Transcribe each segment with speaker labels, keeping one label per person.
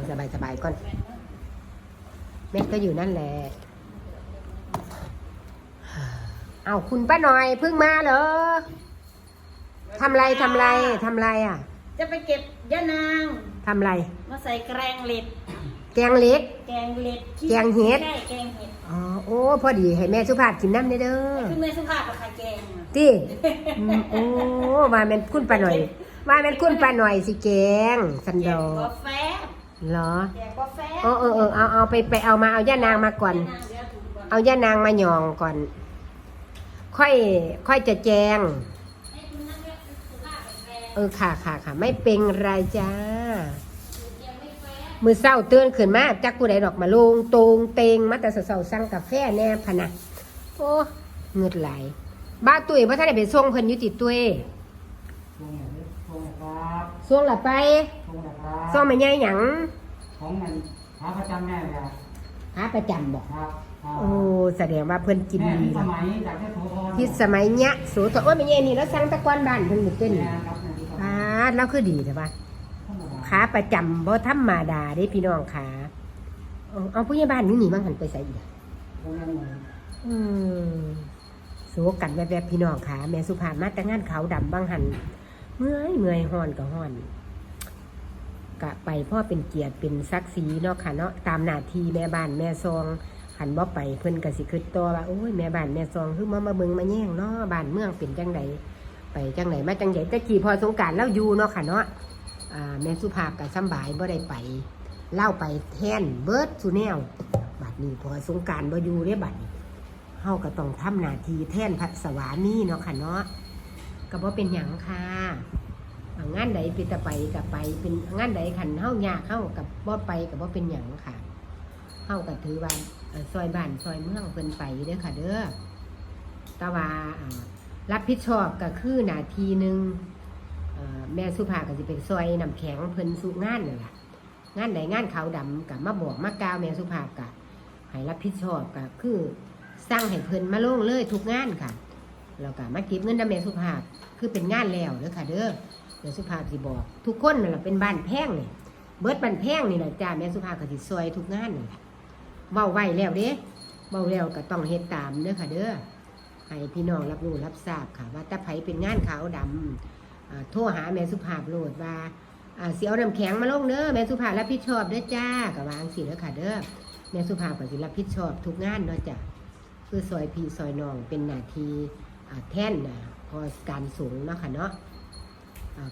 Speaker 1: เอาสบายสบายๆก่อนแม่ก็อยู่นั่นแหละ เอาคุณป้าหน่อยเพิ่งมาเหรอทำไรทำไรทำไรอะ
Speaker 2: จะไปเก็บยะนาง
Speaker 1: ทำไร
Speaker 2: มาใส่แกงเล็ด
Speaker 1: แกงเล็ก
Speaker 2: แกงเล็ดขี้
Speaker 1: แกงเห็ด
Speaker 2: ใช่แกงเห็ด
Speaker 1: อ๋อ โอ้ พอดีให้แม่สุภาพกินน้ำเด้อเด้อ
Speaker 2: คือแม่สุภาพราคาแกงอะ
Speaker 1: ติอืมโอ้ว่าแม่นคุณป้าหน่อยว่าแม่นคุณป้าหน่อยสิแกงสัน
Speaker 2: แก
Speaker 1: ด
Speaker 2: ง
Speaker 1: อก
Speaker 2: กาแฟ
Speaker 1: เหรอ
Speaker 2: แกงกาแฟ
Speaker 1: เออเออเออเอาเอาไปไปเอามาเอาย่านางมาก่อน
Speaker 2: ยะนางเดี๋ยวถูกก่อน
Speaker 1: เอาย่านางมาหยองก่อน ค่อยค่อยจะแจง
Speaker 2: ให้คุณนั่งเรียกสุภาพแกง
Speaker 1: เออค่ะค่ะค่ะไม่เป็นไรจ้า
Speaker 2: แกงไม่แฟ
Speaker 1: มือเศร้าเตือนขึ้นมาจักกูได้ดอกมาลงตรงเตงมาแต่เศร้าๆสั่งกาแฟแน่พะนะโอ้เงืดไหลายบ้าตุ้ยว่าท่านได้ไปส่งเพิ่นอยุติตุ้ย
Speaker 3: ทรงไหนทรงนะครับ
Speaker 1: ส่งละไป
Speaker 3: ทรงนะครับ
Speaker 1: ส่งไม่ใหญ่หยัง
Speaker 3: ของมันพระประจำแม่เลยครับ
Speaker 1: หาประจำบอก
Speaker 3: ครับอ่า
Speaker 1: โอ้แสดงว่าเพิ่นกิน
Speaker 3: แม่
Speaker 1: ดี
Speaker 3: ที่ส
Speaker 1: แล้ว
Speaker 3: มัยจากที่โสธร
Speaker 1: ที่สมัยเนี้ยโสธรโอ้ยไม่ใหญ่นี่แล้วสั่งแตะกอนบ้านเพิ่นหมดเต้น
Speaker 3: แม่ครับแม่ที่สมั
Speaker 1: อ่ายแล้วคือดีใช่ปะ
Speaker 3: ธรรมดา
Speaker 1: ขาประจำบ่ธรรมดาเด้พี่น้องขาเอาเอาผู้ใหญ่บ้านนี่หนีมั่งหันไปใส่อีก
Speaker 3: โรงเรียนหมู่
Speaker 1: อืมสู้กันแวบๆพี่น้องขาแม่สุภาพมาแต่งานขาวดำบางหันเมื่อยเมื่อยห้อนก็ห้อน กะไปพ่อเป็นเกียรติเป็นศักดิ์ศรีเนาะค่ะเนาะตามหน้าที่แม่บ้านแม่ซองหันบ่ไปเพิ่นก็สิคิดตัวว่าโอ้ยแม่บ้านแม่ซองคือมามาเบิงมาแย่งเนาะบ้านเมืองเป็นจังไดไปจังไหนมาจังไดตะกี้พอสงการเล่าอยู่เนาะค่ะเนาะแม่สุภาพก็สำบายบ่ได้ไปเล่าไปแทนเบิร์ดสุแนวบัดนี้พอสงการบ่อยู่เด้บัดนี้เฮาก็ต้องทำหน้าที่แทนพระสวามีเนาะค่ะเนาะก็บ่เป็นหยังค่ะ งานใดเป็นตะไปกับไป เป็นงานใดคันเฮายากเฮากับบ่ไปกับบ่เป็นหยังค่ะเฮาก็ถือว่าซอยบ้านซอยเมืองเพิ่นไปเด้อค่ะ เด้อแต่ว่ารับผิดชอบก็คือหนาทีหนึงเอ่อแม่สุภาก็สิเป็นซอยน้ำแข็งเพิ่นสุงานนั่นล่ะ งานใดงานขาวดำกับมาบอกมากาวแม่สุภากับให้รับผิดชอบกับคือสร้างให้เพิ่นมาลงเลยทุกงานค่ะแล้วก็มาเก็บเงินนำแม่สุภาพคือเป็นงานแล้วเด้อค่ะ เด้อ แม่สุภาพสิบอก ทุกคนนั่นแหละเป็นบ้านแพงนี่เบิดบ้านแพงนี่แหละจ้าแม่สุภาพก็สิซอยทุกงานนี่แหละเว้าไว้แล้วเด้เว้าแล้วก็ต้องเฮ็ดตามเด้อค่ะเด้อให้พี่น้องรับรู้รับทราบค่ะ ว่าถ้าไผเป็นงานขาวดำอ่าโทรหาแม่สุภาพโลดว่าอ่าสิเอาน้ำแข็งมาลงเด้อแม่สุภาพรับผิดชอบเด้อจ้ากับวางสิเด้อค่ะเด้อแม่สุภาพก็สิรับผิดชอบทุกงานเนาะจ้ะคือซอยพี่ซอยน้องเป็นหน้าที่แท่นนะพอการสูงเนาะค่ะเนาะ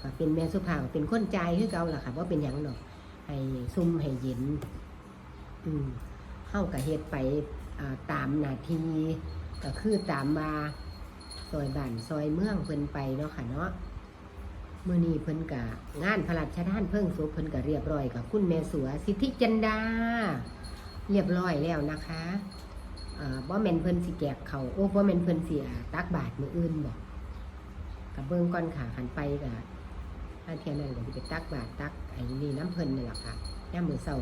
Speaker 1: ก็เป็นแม่สุภาพเป็นคนใจคือเก่าล่ะค่ะว่าเป็นหยังดอกให้ซุ่มให้เย็นอืมเฮากับเฮ็ดไปตามนาทีก็คือตามมาซอยบ้านซอยเมืองเพิ่นไปเนาะค่ะเนาะเมื่อนี้เพิ่นกะงานพระราชทานเพิ่งศพเพิ่นกะเรียบร้อยกับคุณแม่สัวสิทธิจันดา เรียบร้อยแล้วนะคะอ่อบ่แม่นเพิ่นสิแจกเขาโอ้บ่แม่นเพิ่นสิอ่าตักบาตรมื้ออื่นบ่กั บเบิ่งก่อนค่ะหันไปกะถ้าเที่ยนั้นก็สิไปตักบาตรตักไอ้นี่น้ำเพลินนี่แหละค่ะยามมือเช้า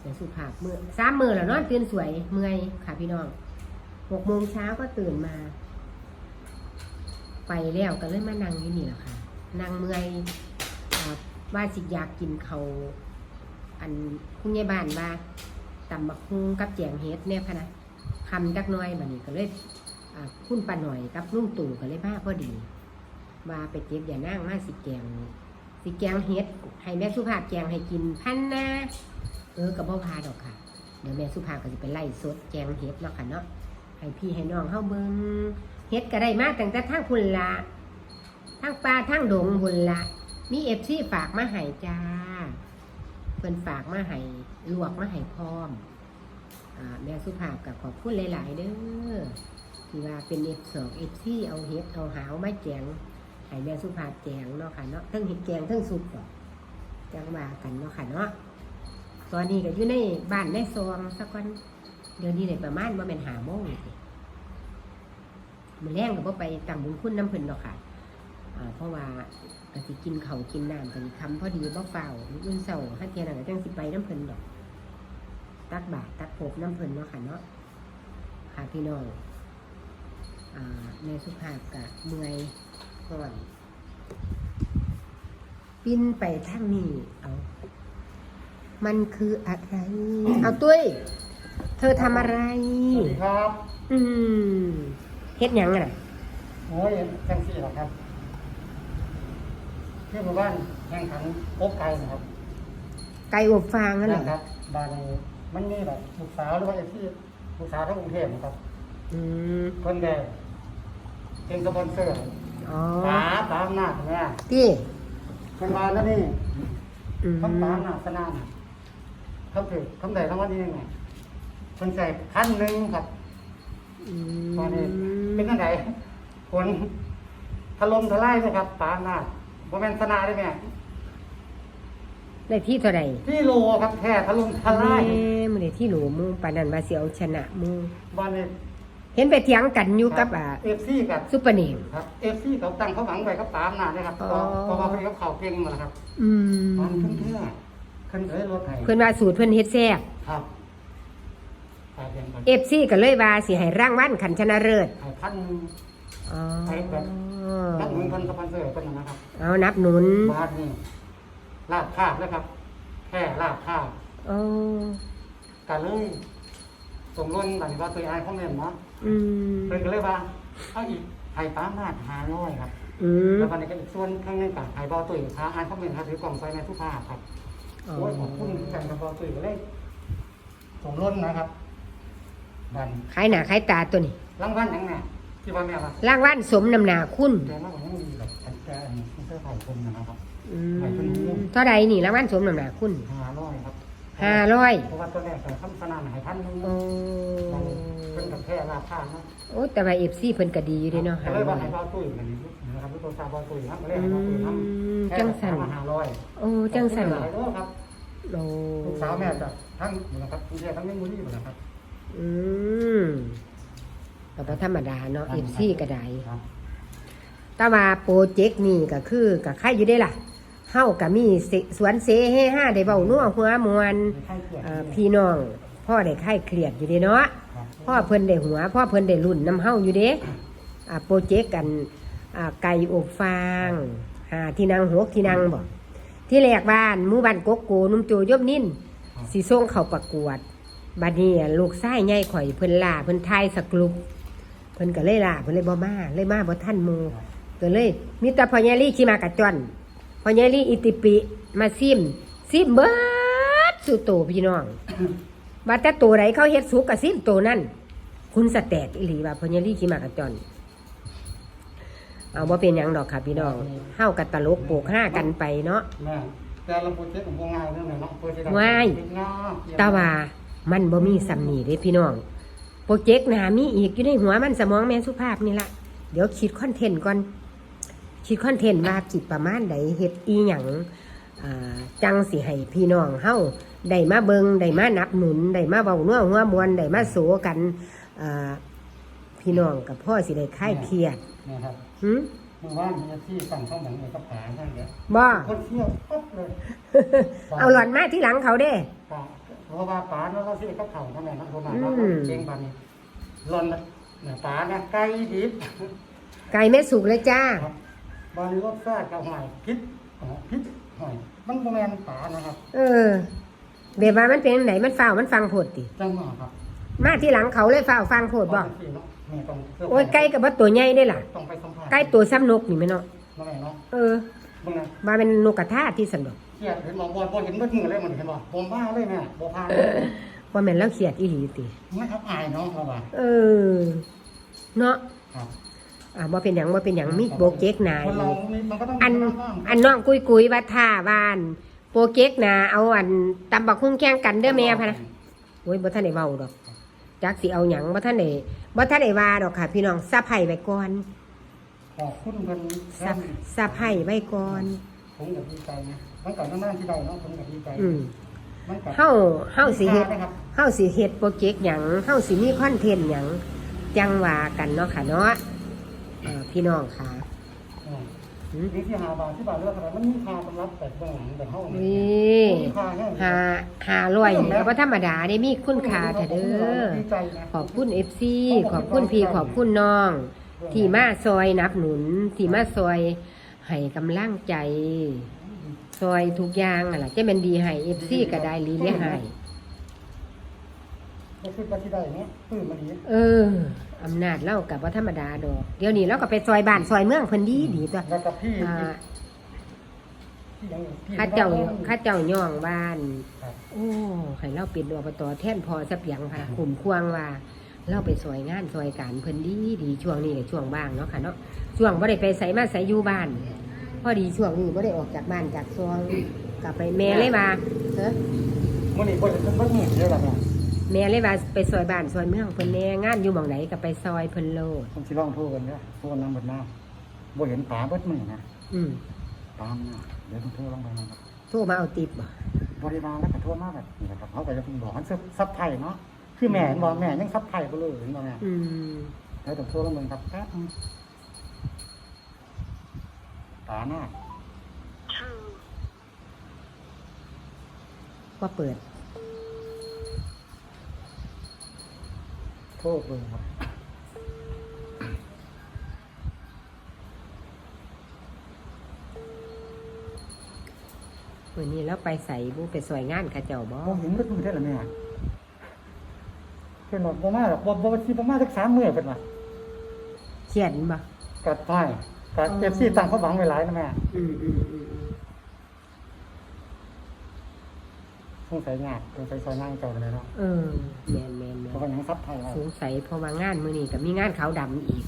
Speaker 1: แม่สุภาพมือสามมือแล้วนอนตื่นสวยเมื่อยค่ะพี่น้องหกโมงเช้าก็ตื่นมา ไปแล้วก็เลยมานั่งอยู่นี่แหละค่ะนางเมื่อยว่าสิอยากกินเขาอันคุณยายบ้านว่าตำบักฮุงกับแจงเฮ็ดเนี่ยพะนะคำจักน้อยบัดนี้ก็เลยอ่าคุณป้าหน่อยกับลุงตู่ก็เลยมาพอดี ว่าไปเก็บอย่านั่งมาสิแกงสิแกงเฮ็ดให้แม่สุภาพแกงให้กินพันนะเออกับบ่พาดอกค่ะ เดี๋ยวแม่สุภาพก็สิไปไล่สดแกงเฮ็ดเนาะค่ะเนาะให้พี่ให้น้องเฮาเบิ่งเฮ็ดก็ได้มากตั้งแต่ทางคุณละทั้งปลาทั้งดงบุญละมีเอฟซีฝากมาให้จ้าเพิ่นฝากมาให้ลวกมาให้พร้อมแม่สุภาพกับขอบคุณหลาย ๆ เด้อที่ว่าเป็นเอฟสองเอฟซีเอาเฮ็ดเอาหาวมาแจง ให้แม่สุภาพแจงเนาะค่ะเนาะทั้งเห็ดแกงทั้งซุก็จังว่ากันเนาะค่ะเนาะตอนนี้ก็อยู่ในบ้านในซองสักวันเดี๋ยวนี้ได้ประมาณว่าเป็นหาโมงนี่สิมื้อแรงก็บ่ไปตั้งบุญคุณน้ำพิ่นดอกค่ะเพราะว่าก็สิกินเขากินน้ำกันคำพอดีบ่เฝ้ามื้อเช้าฮัทเทียนก็จังสิไปน้ำพิ่นดอก ตักบาตรตักโภกน้ำพิ่นเนาะค่ะเนาะค่ะพี่น้องอ่าแม่สุภาพกะเมื่อย ก่อนปิ้นไปทางนี้เอา มันคืออะไร เอาตุ้ย เธอทำอะไร
Speaker 3: สวัสดีครับ
Speaker 1: อืมเฮ็ดหยังอะน่ะ
Speaker 3: โอ้ยจังสี่หรอครับที่หมู่บ้านแข่งขันโอ๊กไก่นะครับ
Speaker 1: ไก่อบฟางนั่นเหรอ
Speaker 3: นะครับบ้านนี้มันมีแบบลูกสาวหรือว่าไอ้ที่ลูกสาวทั้งกรุงเทพนะครับ
Speaker 1: อืม
Speaker 3: คนแดงเป็นสปอนเซอร์
Speaker 1: อ๋อ
Speaker 3: ป๋าป๋าอำนาจเนี่ย
Speaker 1: ที่
Speaker 3: คนมาแล้วนี่
Speaker 1: อืม
Speaker 3: คำป๋าอำนาจสนานคำถือคำใดคำว่านี้ยังไงคนใส่พันหนึ่งครับ
Speaker 1: อื
Speaker 3: ตอนนี้
Speaker 1: ม
Speaker 3: เป็นยังไงคนถล่มทลายนะครับป๋าอำนาจโมเมนสนาได้ไหม
Speaker 1: ได้ที่เท่าไหร่
Speaker 3: ที่โลครับแค่ถล่มทลาย
Speaker 1: แม่มื้อนี้ที่หลูมูปานนั้นว่าสิเอาชนะหมู
Speaker 3: บ้านนี้
Speaker 1: เห็นไปเถียงกันอยู่กับอ่า
Speaker 3: เอฟซีกับ
Speaker 1: ซุปเปอร์เนม
Speaker 3: ครับเอฟซีเขาตั้งเขาหวังไว้กับป๋าอำนาจนะครับ
Speaker 1: อ๋
Speaker 3: เพ
Speaker 1: อ
Speaker 3: ราะว่าเพื่อนเขาเข่าเก่งมาแล้วครับ
Speaker 1: อืม
Speaker 3: ตอนขึ้นเท่ขึ้นเลยรถไถ
Speaker 1: เพิ่นว่าสูตรเพิ่นเฮ็ดแซ่บ
Speaker 3: ครับไปเพียงกัน
Speaker 1: FC ก็เลยว่าสิให้รางวัลขันชนะเลิศ
Speaker 3: ไอ้พัน
Speaker 1: อ๋อ
Speaker 3: ไปแบบนักหนุนคนสปอนเซอร์เป็นนะครับ
Speaker 1: เอานับหนุน
Speaker 3: บาทนี่ลาบคาบแล้วครับ แค่ลาบคาบ
Speaker 1: อ๋อ
Speaker 3: กันเลยสมรุ่นบันว่าตัวไอ้เขาเมนเนาะ
Speaker 1: อืม
Speaker 3: เพิ่นก็เลยว่าเอาอีกไข่ป้ามาดหาร้อยครับ
Speaker 1: อืม
Speaker 3: แล้ววันนี้ก็อีกส่วนข้างหนึงกับไข่บอตุยค้าอ่านเขาเมนครับถือกล่องไฟในทุกภาพครับ
Speaker 1: อ๋อ
Speaker 3: โอ้ยขอบคุณกันกับบอตุยก็เลยสมรุ่นนะครับบัน
Speaker 1: ขายหน้าขายตาตัวนี้
Speaker 3: รางวัลยังไงที่ว่าแม่ว่ารา
Speaker 1: งวัลสมนำหนาคุณ
Speaker 3: แกมากกว่ายังมีแบบแกอันนี้เสื้อไผ่คนนะครับ
Speaker 1: อืมเท่าใดนี่รางวัลสมนำหนาคุณ
Speaker 3: หาร้อยครับ
Speaker 1: ห้าร้อย
Speaker 3: เพราะว่าตัวแรกใส่คำสนานหายพันหนึง
Speaker 1: โอ้
Speaker 3: เพิ่นกับแค่ลาบคาบเนาะ
Speaker 1: โอ้แต่ว่า FC เพิ่นก็ดีอยู่เด้เนาะ
Speaker 3: ก็
Speaker 1: ห้า
Speaker 3: เลย
Speaker 1: ร้
Speaker 3: ว่า
Speaker 1: อย
Speaker 3: ให้บอตุยกันนี่นะครับตัวซาบอตุยครับก็เลย
Speaker 1: อื
Speaker 3: ให้บอตุยท
Speaker 1: มำจังสัน
Speaker 3: หาร้อย
Speaker 1: โอ้จังสัน
Speaker 3: หลายโลครับ
Speaker 1: โอ้
Speaker 3: ลูกสาวแม่จะทั้งนะครับคุณแม่ทั้งไม่มุ้ยนะครับ
Speaker 1: อืมก็บ่ธรรมดาเนาะ FC ก็ได้
Speaker 3: ครับ
Speaker 1: แต่ว่าโปรเจกต์นี่ก็คือกับใครอยู่ได้ล่ะเฮาก็มีเสสวนเสเฮห้าได้เบานัวหัวมวน
Speaker 3: ไข้เกลือ
Speaker 1: เอ่อพี่น้อง พ่อได้ไข้เครียดอยู่เด้เนาะพ่อเพิ่นได้หัวพ่อเพิ่นได้รุ่นน้ำเฮาอยู่เด้อ่าโปรเจกต์กันอ่าไก่อบฟางหาที่นางหกที่นางบอกที่แรกบ้านหมู่บ้านกกโกนุ่มโจยบนินสิส่งเข้าประกวดบัดนี้ลูกชายใหญ่ข่อยเพิ่นล่าเพิ่นทายสกลุปเพิ่นก็เลยล่าเพิ่นเลยบ่มาเลยมาบ่ทันหมู่ก็เลยมีแต่พอใหญาลี่ขี่มากระจอนพอใหญาลี่อิติปิมาซิมซิมเบิดสู่โตพี่น้อง ว่าแต่ตัวไหนเขาเฮ็ดสุกกับซิมตัวนั่นคุณสแตกอิหลีว่าพอใหญาลี่ขี่มากระจอนเอาว่าเป็นหยังดอกค่ะพี่น้องเฮากับตลกโปกห้ากันไปเนาะ
Speaker 3: แม่แต่เราโปรเจกต์ของพวกงานเรื่องไหนเนาะโปรเจกต์
Speaker 1: ว้ายแตาว่ามันบ่มีสำนีเด้พี่น้องโปรเจกต์หนามีอีกอยู่ในหัวมันสมองแม่นสุภาพนี่ละเดี๋ยวคิดคอนเทนต์ก่อนคิดคอนเทนต์ว่าจิตประมาณใดเฮ็ดอีหยังอ่าจังสิให้พี่น้องเฮา ได้มาเบิงได้มานับหนุนได้มาเว้านัวหัวมวนได้มาโสกันอ่าพี่น้องกับพ่อสิได้คลายเครียด
Speaker 3: นะครับ
Speaker 1: หึ
Speaker 3: เมื่อวานมีที่สั่งข้าวหมูในกระป๋าท่านเดียว
Speaker 1: บ่
Speaker 3: คนเที่ยวปั๊บเลย
Speaker 1: เอาหลอนมาที่หลังเขาเด้
Speaker 3: ป๋าเพราะว่าป๋าเนาะเราที่กับเขาทำไมนะคนไหนเรา
Speaker 1: อืม
Speaker 3: เก่งปานนี้หลอนเนี่ยป๋านะไก่ดิบ
Speaker 1: ไก่แม่สุกเลยจ้า
Speaker 3: ครับบางรสชาติกับหอยพิษอ๋อพิษหอยมันโมแมนป๋านะครับ
Speaker 1: เออ แบบว่ามันเป็นไหนมันฝ้าวมันฟังโพดติ
Speaker 3: จังหวะครับ
Speaker 1: มาที่หลังเขาเลยฝ้าวฟังโพดบ่
Speaker 3: ที่เนาะนี่ต้องเสื้
Speaker 1: โอ้ยไก่กับว่าตัวใหญ่ได้ล่ะ
Speaker 3: ต้องไปสัมผัส
Speaker 1: ไก่ตัวซ้ำนกนี่แม่เนาะ
Speaker 3: นั่นแหละเนาะ
Speaker 1: เออ
Speaker 3: มึงนะ
Speaker 1: ว่าเป็นนกกระทาที่สันดอก
Speaker 3: เครียดเห็นบอกบอลบอลเห็นมืดมือเลยมันเห็นบอกผมบ้าเลยแม่บอพาน
Speaker 1: ว่าแม่นแล้วเขียดอีหลีติ
Speaker 3: ไม่ครับอายเนาะเขาว่า
Speaker 1: เออเนาะ
Speaker 3: ครับ
Speaker 1: อ่าบ่เป็นหยังบ่เป็นหยังมีโปรเจกต์หนา
Speaker 3: คนเรา
Speaker 1: อีก
Speaker 3: นี่มันก็ต้อง
Speaker 1: อัน
Speaker 3: มีบ้าง
Speaker 1: อันน้องกุยกุยว่าท่าบ้าน โปรเจกต์หนาเอาอันตำบักหุ่งแข่งกันเด้อแม่พะนะโอ้ยบ่ทันได้เว้าดอกจักสิเอาหยังบ่ทันได้บ่ทันได้ว่าดอกค่ะ พี่น้องซะไผไว้ก่อน
Speaker 3: ขอบคุณคน
Speaker 1: ซะซะไผไว้ก่อน
Speaker 3: ผมกับดีใจนะมันกับนั่นที่ใดเนาะผมกับดีใจ
Speaker 1: อืม
Speaker 3: มันกับ
Speaker 1: เฮาเฮาสิเฮ็ด
Speaker 3: นะครับ
Speaker 1: เฮาสิเฮ็ดโปรเจกต์หยังเฮาสิมีคอนเทนต์หยังจังว่ากันเนาะค่ะเนาะเอ่อพี่น้องค่ะ
Speaker 3: อื ม
Speaker 1: หืม
Speaker 3: นี่ที่หาบาทที่บาทเลือกอะไรมันมีค่าสำหรับแต่เบื้องหลังแต่ห้อง
Speaker 1: นี่
Speaker 3: มีค่าแห้ง
Speaker 1: หาหาร้อยนี่ก็บ่ธรรมดาได้มีคุณค่าแต่เด้อ
Speaker 3: ดีใจนะ
Speaker 1: ขอบคุณ FC ขอบคุณพี่ขอบคุณน้อง ที่มาซอยนับหนุน ที่มาซอยให้กำลังใจ ซอยทุกอย่างอะล่ะจะเป็นดีให้เอฟซีก็ได้ลีเลียให้
Speaker 3: บ่คิดว่าสิได้เนาะปื้มมาดี
Speaker 1: เออ อำนาจเล่ากับว่าธรรมดาดอกเดี๋ยวนี้เราก็ไปซอยบ้านซอยเมืองเพิ่นดีดีตัว
Speaker 3: แล้วกับพี่
Speaker 1: อ่า
Speaker 3: พี่ยังพี่
Speaker 1: ข้าเจ้าข้าเจ้าย่องบ้าน
Speaker 3: ครับ
Speaker 1: โอ้ให้เราเป็นอบตแท่นพอสักอย่างค่ะขุมควงว่า เราไปซอยงานซอยการเพิ่นดีดีช่วงนี้กับช่วงบ้างเนาะค่ะเนาะช่วงบ่ได้ไปใส่มาใส่อยู่บ้าน พอดีช่วงนี้บ่ได้ออกจากบ้านจากซองกลับไปแม่เลยมาเออ
Speaker 3: มื้อนี้บ่ได้เพิ่นเบิ่งเด้อล่ะแม่
Speaker 1: แม่เลยว่าไปซอยบ้านซอยเมืองเพิ่นแน่งานอยู่หม่องไหนก็ไปซอยเพิ่นโลด
Speaker 3: ผมสิลองโทรกันเด้อโทรนำเบิดมาบ่เห็นปลาเบิดมื้อนะ
Speaker 1: อืม
Speaker 3: ตามนะเดี๋ยวผมโทรลองไปนะครับ
Speaker 1: โทรมาเอาติปบ่
Speaker 3: บริวารแล้วก็โทรมาแบบนี้นะครับเขาก็จะเพิ่งบอกให้ซับซับไทยเนาะคือแม่เห็นบอกแม่ยังซับไทยบ่เลยเห็นบ่แม่
Speaker 1: อืม
Speaker 3: แล้วต้องโทรลงเบิ่งครับแป๊บนึงปลาหน้า
Speaker 1: ก็เปิด
Speaker 3: โทรเบิ่งครับ
Speaker 1: วันนี้เราไปใส่บุไปซอยงานเข้าเจ้าบ่
Speaker 3: บ่เห็นเบิดมื้อได้อล่ะแม่เพิ่นบอกบ่มาหรอกบ่บ่สิบ่มาสักสามมื้อเพิ่นว่า
Speaker 1: เขียนบ่
Speaker 3: กัดไปกัด FC ตั้งความหวังไว้หลายนะแม่
Speaker 1: อืมอืมอืมอืม
Speaker 3: สงสัยยากสงสัยซอยงานเจ้าเลยเนาะ
Speaker 1: เออแม่นแม่นแม่
Speaker 3: เพราะว่านยังซับไทยไว้
Speaker 1: สงสัยเพราะว่างานมื้อนี้ก็มีงานขาวดำอีก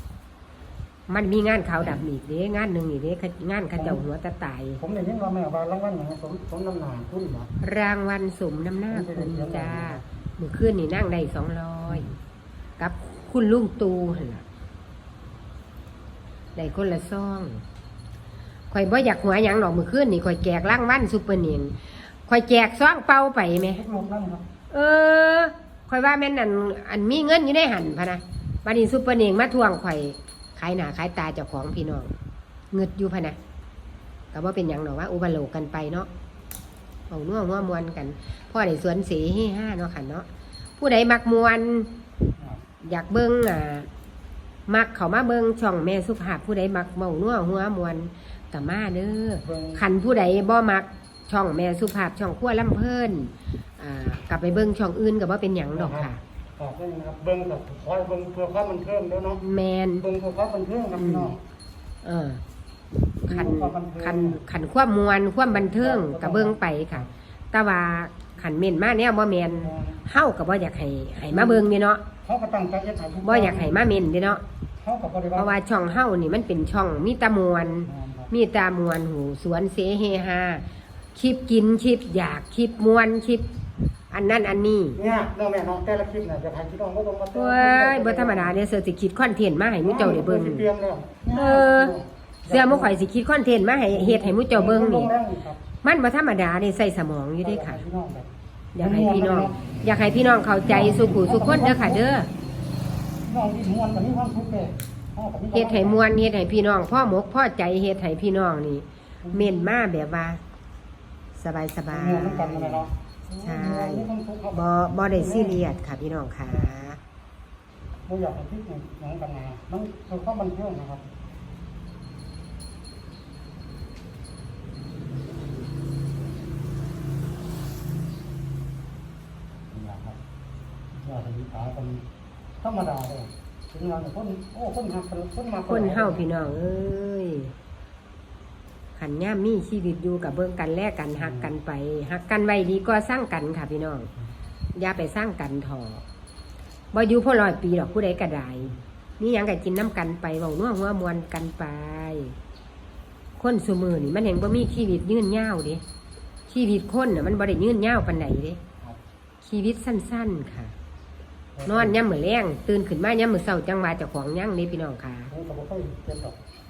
Speaker 1: มันมีงานขาวดำอีกเด้งานหนึงนี่เด้งานเข้าเจ้าหัวตะตาย
Speaker 3: ผมได้ยินว่าแม่ว่ารางวัลหยังสมสมน้ำหน้าคุณเหรอ
Speaker 1: รางวัลสมน้ำหน้าคุณจ้าเมื่อคืนนี่นั่งได้สองร้อยกับคุณลุงตูหั่นล่ะได้คนละซองข่อยบ่อยากหัวหยังดอกเมื่อคืนนี่ข่อยแจกรางวัลซุปเปอร์เนียน ข่อยแจกซองเป่าไปไหม
Speaker 3: ทุกลมนั่นครับ
Speaker 1: เออข่อยว่าแม่นอันอันมีเงินอยู่ในหันพะนะบัดนี้ซุปเปอร์เนียงมาทวงข่อยขายหน้าขายตาเจ้าของพี่น้องเงึดอยู่พะนะก็ว่าเป็นหยังดอกว่าอุบาโลกกันไปเนาะเอาน่วหัวมวนกันพ่อได้สวนเสีให้ห้าเนาะค่ะเนาะผู้ใดมักมวน อยากเบิ้งอ่ามักเขามาเบิ้งช่องแม่สุภาพผู้ใดมักเมานัวหัวมวนกับมาเด้อ
Speaker 3: เบิ่ง
Speaker 1: ขันผู้ใดบ่มัก ช่องแม่สุภาพช่องขั้วลำเพิ่นอ่ากลับไปเบิ้งช่องอื่นก็บ่เป็นหยังดอกค่ะ
Speaker 3: ฝากด้วยนะครับเบิ่งกับคอยเบิ่งเพื่อความบันเทิงแล้วเนาะ
Speaker 1: แมน
Speaker 3: เบิ่งเพื่อความบันเทิงนะพี่น้อง
Speaker 1: เออขันขันขันความมวนความบันเทิงกับเบิ้งไปค่ะ แต่ว่าขันเม่นมาแนวบ่แมนเฮาก็บ่อยากให้ให้มาเบิ่งนี่เนาะ
Speaker 3: เขาก็ตั้งใจจะถ่ายทุก
Speaker 1: บ่อยากให้มาเม่นเด้เนาะ
Speaker 3: เขาก็บ่ได้
Speaker 1: เพราะว่าช่องเฮานี่มันเป็นช่องมีแตามวนมีแตามวนหูสวนเสเฮฮา คลิปกินคลิปอยากคลิปมวนคลิป อันนั้นอันนี้
Speaker 3: เนี่ยน้องแม่น้องแต่ละคลิปน่ะจะถ่ายพี่น้องบ่ต้องมา
Speaker 1: เว้ยบ่ธรรมดาเด้อเสือสิคิดคอนเทนต์มาให้หมู่เจ้าได้เบิ่ง
Speaker 3: เตรียมแล้ว
Speaker 1: เออ เสือบ่ข่อยสิคิดคอนเทนต์มาให้เฮ็ดให้หมู่เจ้าเบิ่งนี่
Speaker 3: ครับ
Speaker 1: มันบ่ธรรมดาเด้ใส่สมองอยู่เด้ค่ะ
Speaker 3: พี่น้องแบบ
Speaker 1: อยากให้พี่น้อง อยากให้พี่น้องเข้าใจสุขุสุขคนเด้อค่ะ เด้อ
Speaker 3: พี่น้องที่ม่วนกันมีความสุขเด้อ
Speaker 1: เฮ็ดให้มวนเฮ็ดให้พี่น้องพ่อหมกพ่อใจเฮ็ดให้พี่น้องนี่เม่นมาแบบว่า สบายสบาย
Speaker 3: ม่วนกันนั่นแหละเนาะ
Speaker 1: ใช่
Speaker 3: มีความสุขครับ
Speaker 1: บ่บ่ได้ซีเรียสค่ะพี่น้องค่ะ
Speaker 3: บ่อยากให้คิดหยังกันนะมันคือความบันเทิงนะครับนี่ล่ะครับว่าจะมีขากันธรรมดาเลยถึงงานเนี่ยคนโอ้คนหักกันคนมา
Speaker 1: คนเฮาพี่น้องเอ้ย ขันย่ามมีชีวิตอยู่กับเบิ่งกันแลกกันหักกันไปหักกันไว้ดีก็สร้างกันค่ะพี่น้องอย่าไปสร้างกันถอบ่อยู่พ่อร้อยปีหรอกผู้ใดก็ได้นี่ยังก็กินน้ำกันไปเว้านัวหัวมวนกันไป คนซุมือนี่มันเห็นบ่มีชีวิตยืนยาวเด้ชีวิตคนน่ะมันบ่ได้ยืนยาวปานใดเด้ชีวิตสั้น ๆค่ะ นอนย่ำมือแรงตื่นขึ้นมาย่ำมือเศร้าจังหวะเจ้าของย่างนี่พี่น้องค่ะ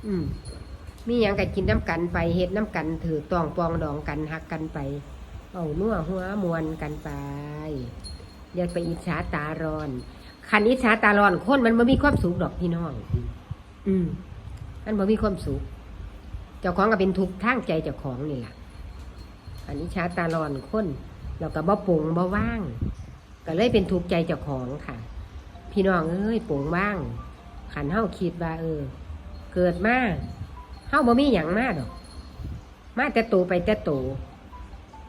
Speaker 3: ผม ก็บ่ค่อยเป็นดอก
Speaker 1: อืมมีหยังก็กินน้ำกันไปเฮ็ดน้ำกันถือตองปองดองกันหักกันไป เอานัวหัวมวนกันไปอย่าไปอิจฉาตาร้อนคันอิจฉาตาร้อนคนมันบ่มีความสุขดอกพี่น้อง อืมมันบ่มีความสุขเจ้าของก็เป็นทุกข์ทางใจเจ้าของนี่แหละอันนี้ชาตาร้อนคนเราก็บ่ปรุงบ่ว่าง ก็เลยเป็นทุกข์ใจเจ้าของค่ะ พี่น้องเอ้ยปรุงว่างขันเฮาคิดว่าเออ เกิดมา เฮาบ่มีหยังมาดอก มาแต่โตไปแต่โต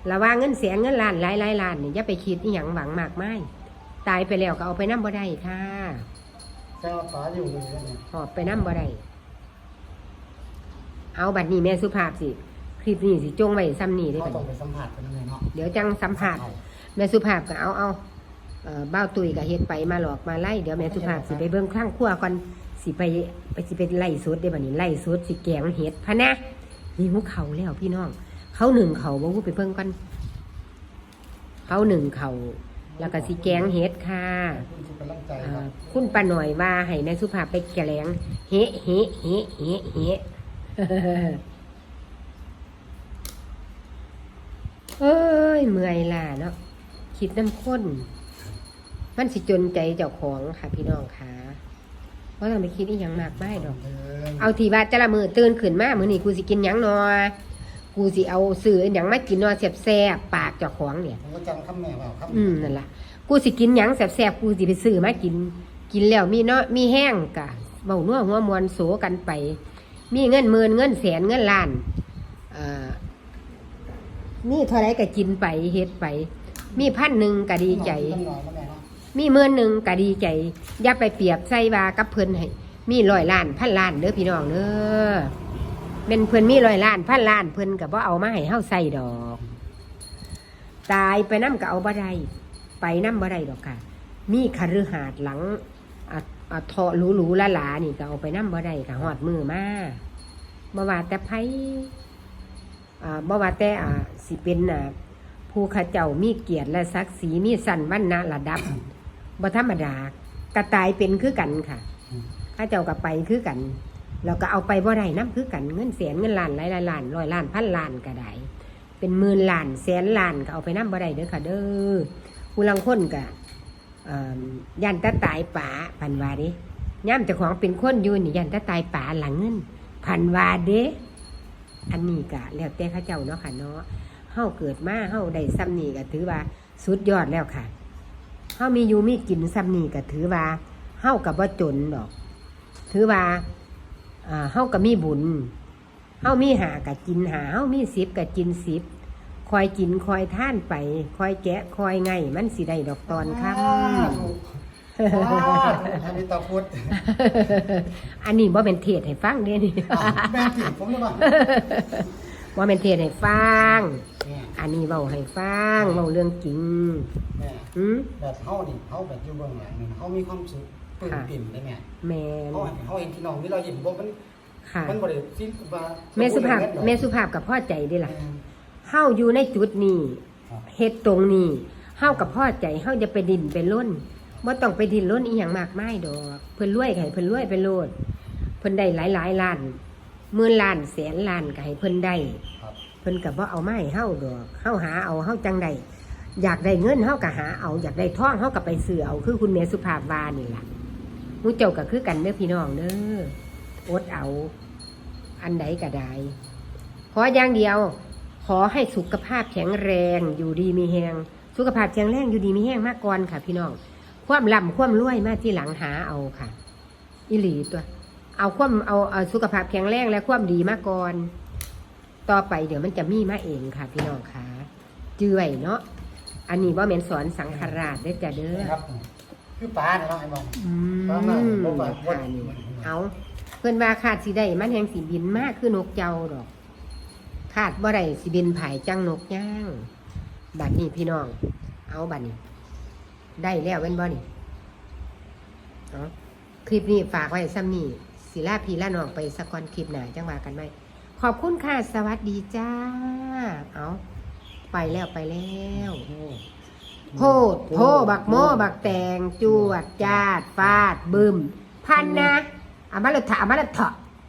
Speaker 1: ระว่าเงินแสนเงินล้านหลายหลายล้านนี่อย่าไปคิดอีหยังหวังมากมายตายไปแล้วก็เอาไปน้ำบ่ได้ค่ะ
Speaker 3: แต่ว่าป๋าอยู่เลยเนี่ย
Speaker 1: หอบไปน้ำบ่ได้เอาบัดนี้แม่สุภาพสิคลิปนี้สิจงไว้ซ้ำนี่ได้
Speaker 3: เขา
Speaker 1: บัด
Speaker 3: ต้อง
Speaker 1: นี้
Speaker 3: ไปสัมผัสกันเลยเนาะ
Speaker 1: เดี๋ยวจังสัมผัส แม่สุภาพก็เอาเอาเอ่อบ้าวตุยก็เฮ็ดไปมาหลอกมาไล่เดี๋ยวแม่สุภาพสิไปเบิ่งข้างครัวก่อน สิไปไปสิไปไล่สดได้บัดนี้ไล่สดสิแกงเห็ดพะนะหิวเขาแล้วพี่น้อง เขาหนึ่งเขาบ่ฮู้ไปเบิ่งกัน เขาหนึ่งเขาแล้วก็สิแกงเห็ดค่ะ
Speaker 3: คุณสุกำลังใจ
Speaker 1: อ่า
Speaker 3: คุ
Speaker 1: ณป้าหน่อยว่าให้แม่สุภาพไปแกลงเฮะเฮะเฮะเฮะเฮะเอ้ยเมื่อยล่ะเนาะคิดน้ำข้น มันสิจนใจเจ้าของค่ะพี่น้องค่ะ ราะต้องไปคิดอีหยังมากไม่ดอก
Speaker 3: เดิน
Speaker 1: เอาทีว่าจะละมือตื่นขึ้นมามื้อนี้กูสิกินหยังนอกูสิเอาซื้ออหยังมากินนอแซ่บๆปากเจ้าของเนี่ย
Speaker 3: ผมก็จำคำแม่ว่าคำ
Speaker 1: อืมนั่นล่ะกูสิกินหยังแซ่บๆกูสิไปซื้อมากิน กินแล้วมีเนาะมีแห้งกะเบานัวหัวมวนโสกันไป มีเงินหมื่นเงินแสนเงินล้านเอ่อนี่เท่าไรก็กินไปเฮ็ดไป มีพันหนึ่งก็ดีใจ
Speaker 3: ต้องนอนแล้วแม่เนาะ
Speaker 1: มีเมื่นหนึ่งก็ดีใจอย่าไปเปรียบใส่ว่ากับเพิ่นให้มีร้อยล้านพันล้านเด้อพี่น้องเด้อเป็นเพิ่นมีร้อยล้านพันล้านเพิ่นก็บ่เอามาให้เฮาใส่ดอก ตายไปน้ำก็เอาบ่ได้ไปน้ำบ่ได้ดอกค่ะ มีคฤหาสน์หลังอะอะทอหรูหรูละหลานี่ก็เอาไปน้ำบ่ได้ค่ะหอดมือมาบ่ว่าแต่ไผอ่าบ่ว่าแต่อ่าสิเป็นอ่าผู้ข้าเจ้ามีเกียรติและศักดิ์ศรีมีสันวรรณะระดับ บ่ธรรมดากระตายเป็นคือกันค่ะ
Speaker 3: อืม
Speaker 1: ข้าเจ้าก็ไปคือกันเราก็เอาไปบ่ได้น้ำคือกันเงินแสนเงินล้านหลายๆล้านร้อยล้านพันล้านก็ได้เป็นหมื่นล้านแสนล้านก็เอาไปน้ำบ่ได้เด้อค่ะ เด้อผู้ลังคนก็เอ่อย่านตาตายป่าพันวาเดิย่ำเจ้าของเป็นคนอยู่นี่ย่านตาตายป่าหลังเงินพันวาเด้อันนี้ก็แล้วแต่เข้าเจ้าเนาะค่ะเนาะเฮาเกิดมาเฮาได้ซ้ำนี่ก็ถือว่าสุดยอดแล้วค่ะ เฮามีอยู่มีกินซ้ำนี่ก็ถือว่าเฮากับว่าจนดอก ถือว่าอ่าเฮากับมีบุญเฮามีหากับกินหาเฮามีสิบกับกินสิบคอยกินคอยท่านไปคอยแกะคอยไงมันสิได้ดอกตอนค่
Speaker 3: ถูกว้าวอันนี้ตาพุทธำ
Speaker 1: อันนี้ว่าเป็นเทศให้ฟังเด้นี่
Speaker 3: อ้าวแม่ติผมเลยว่า
Speaker 1: ว่าเป็นเทศให้ฟัง
Speaker 3: แม่
Speaker 1: อันนี้เบาให้ฟังเบาเรื่องจริง
Speaker 3: แม่
Speaker 1: อืม
Speaker 3: แบบเฮานี่เฮาแบบอยู่เบื้องหลังนี่เฮามีความสุขปลื้มปิ่มได้แม่
Speaker 1: แมน
Speaker 3: เฮาเฮาเห็นพี่น้องมีเราเห็นบ่มัน
Speaker 1: ค่ะ
Speaker 3: มันบ่ได้สิ้นว่า
Speaker 1: แม่สุภาพ
Speaker 3: บ่ได้เงินดอก
Speaker 1: แม่สุภาพกับพ่อใจได้ล่ะ
Speaker 3: แม่
Speaker 1: เฮาอยู่ในจุดนี้
Speaker 3: ครับ
Speaker 1: เฮ็ดตรงนี้เฮากับพ่อใจเฮาจะไปดินไปล้นบ่ต้องไปดินล้นอีหยังมากมายดอก เพิ่นรวยก็ให้เพิ่นรวยไปโลดเพิ่นได้หลายหลายๆล้านหมื่นล้านแสนล้านก็ให้เพิ่นได้
Speaker 3: ครับ
Speaker 1: เพิ่นก็บ่าเอาไมาให้เฮาดอกเฮาหาเอาเฮาจังไดอยากได้เงินเฮาก็หาเอาอยากได้ทองเฮาก็ไปซื้อเอาคือคุณแม่สุภาพวานี่ล่ะมูเจ้าก็คือกันเด้อพี่น้องเด้ออดเอา อันใดก็ได้ขออย่างเดียว ขอให้สุขภาพแข็งแรงอยู่ดีมีแหงสุขภาพแข็งแรงอยู่ดีมีแหงมากก่อนค่ะ พี่น้อง ความร่ำความรวยมาที่หลังหาเอาค่ะ อิหลีตัว เอาความเอาเอาสุขภาพแข็งแรงและความดีมาก่อน ต่อไปเดี๋ยวมันจะมีมาเองค่ะ พี่น้องค่ะเจื่อยเนาะอันนี้ว่าเมนสอนสังขราชได้อจ้ะเด้อ
Speaker 3: ครับ คือปลาเนี่ยเนาะไอ้บอล
Speaker 1: อื
Speaker 3: ประมาณ
Speaker 1: ม
Speaker 3: ประมาณ
Speaker 1: ค่ะนี่เอาเพื่อนว่าขาดสีได้มันแหงสีบินมากคือนกเจ้าดอกขาดบ่ได้สิบินผายจังนกย่างบัดนี้พี่น้อง เอาบัดนี้ ได้แล้วเป็นบ่นี่เอาคลิปนี้ฝากไว้ซ้ำนี่ศิลาพีละน้องไปสกอนคลิปหนาจังว่ากันไหม ขอบคุณค่ะ สวัสดีจ้า เอาไปแล้วไปแล้วโพดโพบักโมบักแตงจวดจาดฟาดบึมพันนะอามาละถะอามาละเถาะ